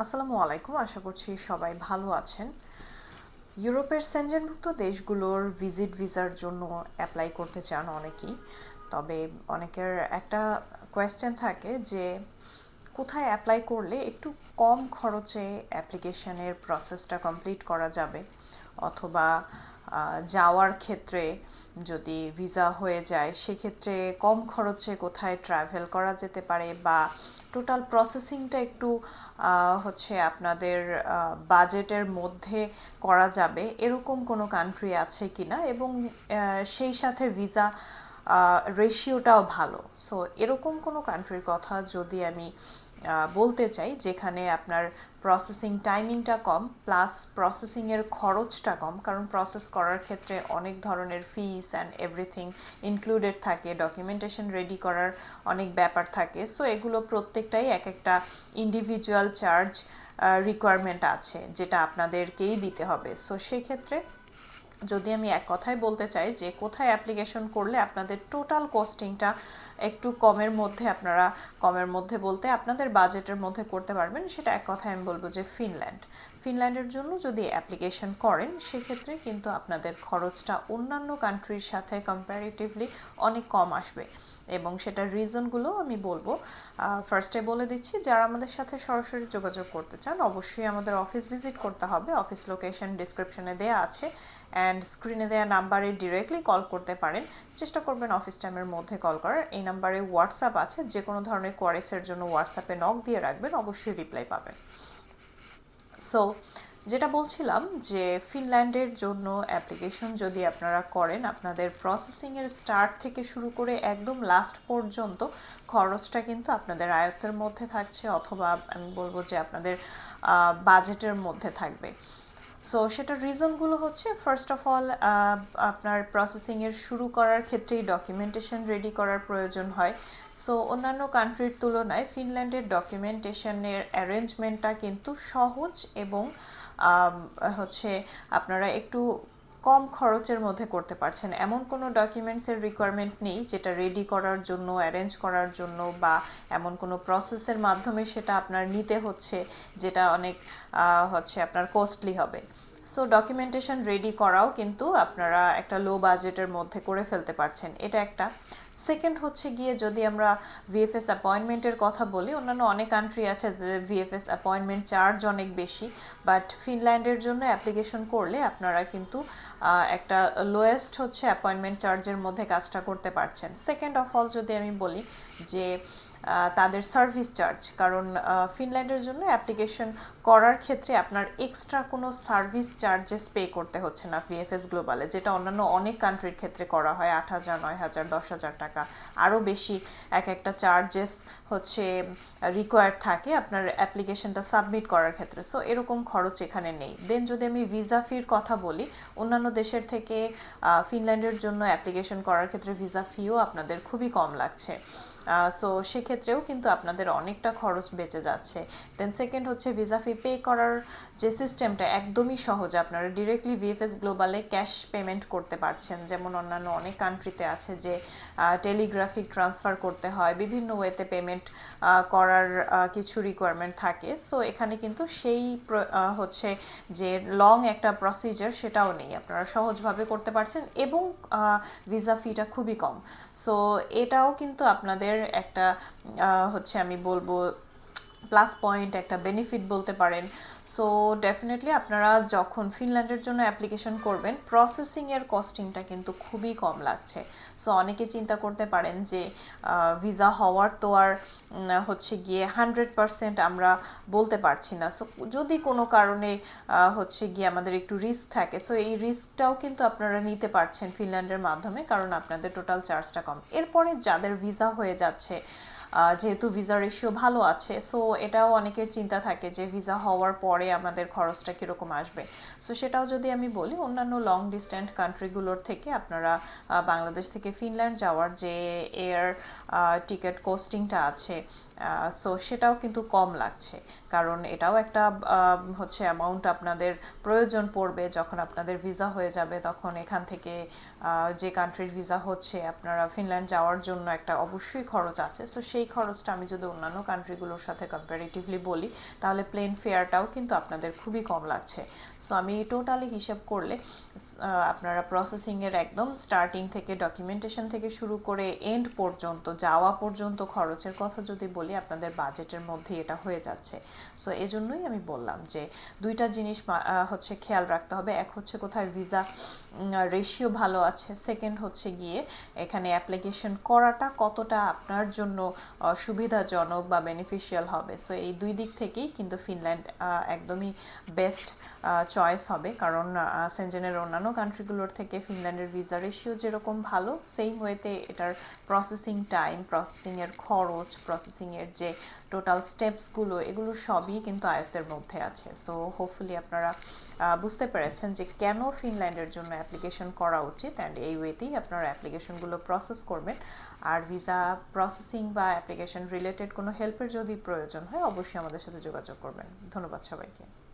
আসসালামু আলাইকুম, আশা করছি সবাই ভালো আছেন। ইউরোপের সেনজেনভুক্ত দেশগুলোর ভিজিট ভিসার জন্য অ্যাপ্লাই করতে চান অনেকেই। তবে অনেকের একটা কোয়েশ্চেন থাকে যে, কোথায় অ্যাপ্লাই করলে একটু কম খরচে অ্যাপ্লিকেশনের প্রসেসটা কমপ্লিট করা যাবে? অথবা যাওয়ার ক্ষেত্রে যদি ভিসা হয়ে যায়, সেক্ষেত্রে কম খরচে কোথায় ট্রাভেল করা যেতে পারে বা টোটাল প্রসেসিংটা একটু হচ্ছে আপনাদের বাজেটের মধ্যে করা যাবে। এরকম কোনো কান্ট্রি আছে কি না এবং সেই সাথে ভিসা রেশিওটাও ভালো। সো এরকম কোনো কান্ট্রির কথা যদি আমি বলতে চাই যেখানে আপনার প্রসেসিং টাইমিংটা কম প্লাস প্রসেসিংয়ের খরচটা কম। কারণ প্রসেস করার ক্ষেত্রে অনেক ধরনের ফিস অ্যান্ড এভরিথিং ইনক্লুডেড থাকে ডকুমেন্টেশন রেডি করার অনেক ব্যাপার থাকে। সো এগুলো প্রত্যেকটাই এক একটা ইন্ডিভিজুয়াল চার্জ রিকোয়ারমেন্ট আছে যেটা আপনাদেরকেই দিতে হবে। সো সেক্ষেত্রে যদি আমি এক কথায় বলতে চাই যে কোথায় অ্যাপ্লিকেশন করলে আপনাদের টোটাল কস্টিংটা একটু কমের মধ্যে আপনারা, কমের মধ্যে বলতে আপনাদের বাজেটের মধ্যে করতে পারবেন, সেটা এক কথায় আমি বলব যে ফিনল্যান্ড ফিনল্যান্ডের জন্য যদি অ্যাপ্লিকেশন করেন, সেক্ষেত্রে কিন্তু আপনাদের খরচটা অন্যান্য কান্ট্রির সাথে কম্পারিটিভলি অনেক কম আসবে। এবং সেটার রিজনগুলো আমি বলব। ফার্স্টে বলে দিচ্ছি, যারা আমাদের সাথে সরাসরি যোগাযোগ করতে চান, অবশ্যই আমাদের অফিস ভিজিট করতে হবে। অফিস লোকেশন ডিসক্রিপশনে দেওয়া আছে অ্যান্ড স্ক্রিনে দেওয়া নাম্বারে ডিরেক্টলি কল করতে পারেন। চেষ্টা করবেন অফিস টাইমের মধ্যে কল করার। এই নাম্বারে হোয়াটসঅ্যাপ আছে যে কোনো ধরনের কোয়ারিসের জন্য হোয়াটসঅ্যাপে নক দিয়ে রাখবেন, অবশ্যই রিপ্লাই পাবেন। সো যেটা বলছিলাম যে ফিনল্যান্ডের জন্য অ্যাপ্লিকেশন যদি আপনারা করেন, আপনাদের প্রসেসিংয়ের স্টার্ট থেকে শুরু করে একদম লাস্ট পর্যন্ত খরচটা কিন্তু আপনাদের আয়ত্তের মধ্যে থাকছে অথবা আমি বলব যে আপনাদের বাজেটের মধ্যে থাকবে। সো সেটার রিজনগুলো হচ্ছে ফার্স্ট অফ অল আপনার প্রসেসিংয়ের শুরু করার ক্ষেত্রেই ডকুমেন্টেশন রেডি করার প্রয়োজন হয়। সো অন্যান্য কান্ট্রির তুলনায় ফিনল্যান্ডের ডকুমেন্টেশনের অ্যারেঞ্জমেন্টটা কিন্তু সহজ এবং হচ্ছে আপনারা একটু কম খরচের মধ্যে করতে পারছেন। এমন কোনো ডকুমেন্টসের রিকোয়ারমেন্ট নেই যেটা রেডি করার জন্য অ্যারেঞ্জ করার জন্য বা এমন কোনো প্রসেসের মাধ্যমে সেটা আপনার নিতে হচ্ছে, যেটা অনেক হচ্ছে আপনার কস্টলি হবে। সো ডকুমেন্টেশন রেডি করাও কিন্তু আপনারা একটা লো বাজেটের মধ্যে করে ফেলতে পারছেন। এটা একটা। সেকেন্ড হচ্ছে গিয়ে যদি আমরা ভিএফএস অ্যাপয়েন্টমেন্টের কথা বলি, অন্যান্য অনেক কান্ট্রি আছে ভিএফএস অ্যাপয়েন্টমেন্ট চার্জ অনেক বেশি বাট ফিনল্যান্ডের জন্য অ্যাপ্লিকেশন করলে আপনারা কিন্তু একটা লোয়েস্ট হচ্ছে অ্যাপয়েন্টমেন্ট চার্জের মধ্যে কাজটা করতে পারছেন। সেকেন্ড অফ অল যদি আমি বলি যে তাদের সার্ভিস চার্জ কারণ ফিনল্যান্ডের জন্য অ্যাপ্লিকেশন করার ক্ষেত্রে আপনার এক্সট্রা কোনো সার্ভিস চার্জেস পে করতে হচ্ছে না ভিএফএস গ্লোবালে যেটা অন্যান্য অনেক কান্ট্রির ক্ষেত্রে করা হয়, আট হাজার, নয় হাজার, দশ হাজার টাকা। আরও বেশি এক একটা চার্জেস হচ্ছে রিকোয়ার্ড থাকে আপনার অ্যাপ্লিকেশনটা সাবমিট করার ক্ষেত্রে। সো এরকম খরচ এখানে নেই। দেন যদি আমি ভিসা ফির কথা বলি, অন্যান্য দেশের থেকে ফিনল্যান্ডের জন্য অ্যাপ্লিকেশন করার ক্ষেত্রে ভিসা ফিও আপনাদের খুবই কম লাগছে। সো সেক্ষেত্রেও কিন্তু আপনাদের অনেকটা খরচ বেঁচে যাচ্ছে। দেন সেকেন্ড হচ্ছে ভিসা ফি পে করার যে সিস্টেমটা একদমই সহজ। আপনারা ডিরেক্টলি ভিএফএস গ্লোবালে ক্যাশ পেমেন্ট করতে পারছেন। যেমন অন্যান্য অনেক কান্ট্রিতে আছে যে টেলিগ্রাফিক ট্রান্সফার করতে হয়, বিভিন্ন ওয়েতে পেমেন্ট করার কিছু রিকোয়ারমেন্ট থাকে। সো এখানে কিন্তু সেই হচ্ছে যে লং একটা প্রসিজার সেটাও নেই। আপনারা সহজভাবে করতে পারছেন এবং ভিসা ফিটা খুবই কম। সো এটাও কিন্তু আপনাদের একটা হচ্ছে আমি বলব প্লাস পয়েন্ট একটা বেনিফিট বলতে পারেন। সো ডেফিনেটলি আপনারা যখন ফিনল্যান্ডের জন্য অ্যাপ্লিকেশন করবেন প্রসেসিংয়ের কস্টিংটা কিন্তু খুবই কম লাগছে। সো অনেকে চিন্তা করতে পারেন যে ভিসা হওয়ার তো আর হচ্ছে গিয়ে হান্ড্রেড পারসেন্ট আমরা বলতে পারছি না। সো যদি কোনো কারণে হচ্ছে গিয়ে আমাদের একটু রিস্ক থাকে সো এই রিস্কটাও কিন্তু আপনারা নিতে পারছেন ফিনল্যান্ডের মাধ্যমে, কারণ আপনাদের টোটাল চার্জটা কম। এরপরে যাদের ভিসা হয়ে যাচ্ছে যেহেতু ভিসা রেশিও ভালো আছে সো এটাও অনেকের চিন্তা থাকে যে ভিসা হওয়ার পরে আমাদের খরচটা কীরকম আসবে। সো সেটাও যদি আমি বলি, অন্যান্য লং ডিস্ট্যান্ট কান্ট্রিগুলোর থেকে আপনারা বাংলাদেশ থেকে ফিনল্যান্ড যাওয়ার যে এয়ার টিকিট কোস্টিংটা আছে সো সেটাও কিন্তু কম লাগছে। কারণ এটাও একটা হচ্ছে অ্যামাউন্ট আপনাদের প্রয়োজন পড়বে যখন আপনাদের ভিসা হয়ে যাবে, তখন এখান থেকে যে কান্ট্রির ভিসা হচ্ছে, আপনারা ফিনল্যান্ড যাওয়ার জন্য একটা অবশ্যই খরচ আছে। সো সেই খরচটা আমি যদি অন্যান্য কান্ট্রিগুলোর সাথে কম্পারেটিভলি বলি, তাহলে প্লেন ফেয়ারটাও কিন্তু আপনাদের খুবই কম লাগছে। সো আমি টোটালি হিসাব করলে আপনারা প্রসেসিংয়ের একদম স্টার্টিং থেকে ডকুমেন্টেশন থেকে শুরু করে এন্ড পর্যন্ত, যাওয়া পর্যন্ত খরচের কথা যদি বলি, আপনাদের বাজেটের মধ্যে এটা হয়ে যাচ্ছে। সো এজন্যই আমি বললাম যে, দুইটা জিনিস হচ্ছে খেয়াল রাখতে হবে। এক হচ্ছে কোথায় ভিসা রেশিও ভালো আছে। সেকেন্ড হচ্ছে গিয়ে, এখানে অ্যাপ্লিকেশন করাটা কতটা আপনার জন্য সুবিধাজনক বা বেনিফিশিয়াল হবে। সো এই দুই দিক থেকেই কিন্তু ফিনল্যান্ড একদমই বেস্ট চয়েস হবে, কারণ সেনজেনের অন্যান্য কান্ট্রিগুলোর থেকে ফিনল্যান্ডের ভিসা রেশিও যেরকম ভালো সেই ওয়েতে এটার প্রসেসিং টাইম প্রসেসিংয়ের খরচ প্রসেসিংয়ের যে টোটাল স্টেপসগুলো এগুলো সবই কিন্তু আয়ত্তের মধ্যে আছে। সো হোপফুলি আপনারা বুঝতে পেরেছেন যে কেন ফিনল্যান্ডের জন্য অ্যাপ্লিকেশন করা উচিত অ্যান্ড এই ওয়েতেই আপনারা অ্যাপ্লিকেশনগুলো প্রসেস করবেন। আর ভিসা প্রসেসিং বা অ্যাপ্লিকেশন রিলেটেড কোনো হেল্পের যদি প্রয়োজন হয়, অবশ্যই আমাদের সাথে যোগাযোগ করবেন। ধন্যবাদ সবাইকে।